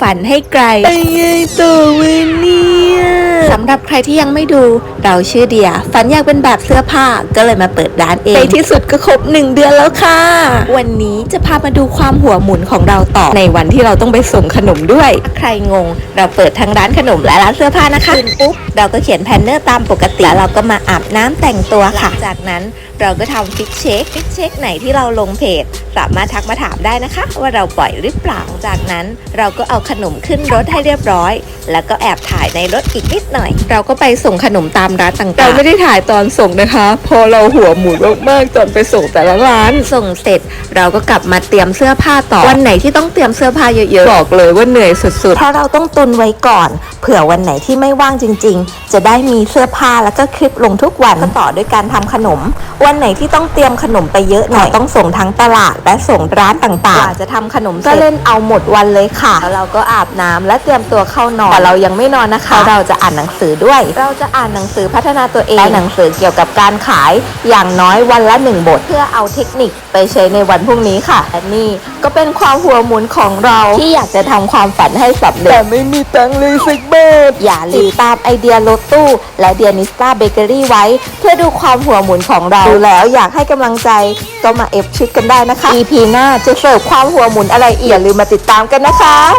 ฝันให้ไกลไปไงต่อเวยเนี่ยสำห รับใครที่ยังไม่ดูเราชื่อเดีย ฝันอยากเป็นแบบเสื้อผ้าก็เลยมาเปิดร้านเองในที่สุดก็ครบหนึ่งเดือนแล้วค่ะ วันนี้จะพามาดูความหัวหมุนของเราต่อในวันที่เราต้องไปส่งขนมด้วยถ้าใครงง เราเปิดทั้งร้านขนมและร้านเสื้อผ้านะคะปุ๊บเราก็เขียนแพนเนอร์ตามปกติแล้วเราก็มาอาบน้ำแต่งตัวค่ะ จากนั้นเราก็ทำฟิกเช็คฟิกเช็คไหนที่เราลงเพจสามารถทักมาถามได้นะคะ ว่าเราปล่อยหรือเปล่าจากนั้น เราก็เอาขนมขึ้นรถให้เรียบร้อย แล้วก็แอบถ่ายในรถอีกนิดหน่อยเราก็ไปส่งขนมตามร้านต่างๆ เราไม่ได้ถ่ายตอนส่งนะคะ พอเราหัวหมุนมากๆตอนไปส่งแต่ละร้าน ส่งเสร็จ เราก็กลับมาเตรียมเสื้อผ้าต่อ วันไหนที่ต้องเตรียมเสื้อผ้าเยอะบอกเลยว่าเหนื่อยสุดๆ เพราะเราต้องตุนไว้ก่อน เผื่อวันไหนที่ไม่ว่างจริง ๆ จะได้มีเสื้อผ้าแล้วก็คลิปลงทุกวันก็ต่อด้วยการทำขนม วันไหนที่ต้องเตรียมขนมไปเยอะหน่อยต้องส่งทั้งตลาดและส่งร้านต่างๆกว่าจะทำขนมก็เล่นเอาหมดวันเลยค่ะ แล้วเราก็อาบน้ำและเตรียมตัวเข้านอน แต่เรายังไม่นอนนะคะ เราจะอ่านหนังสือด้วย เราจะอ่านหนังสือพัฒนาตัวเองและหนังสือเกี่ยวกับการขายอย่างน้อยวันละหนึ่งบท เพื่อเอาเทคนิคไปใช้ในวันพรุ่งนี้ค่ะและนี่ก็เป็นความหัวหมุนของเราที่อยากจะทำความฝันให้สำๆเร็แต่จไม่มีตังค์เลยสักบาทอย่าลืมตามไอเดียรถตู้และเดียนิสตาเบเกอรี่ไว้ เพื่อดูความหัวหมุนของเราดูแล้วอยากให้กำลังใจก็มาเอฟชิดกันได้นะคะ EP หน้าจะเสิร์ฟความหัวหมุนอะไรอีกอย่าลืมมาติดตามกันนะคะ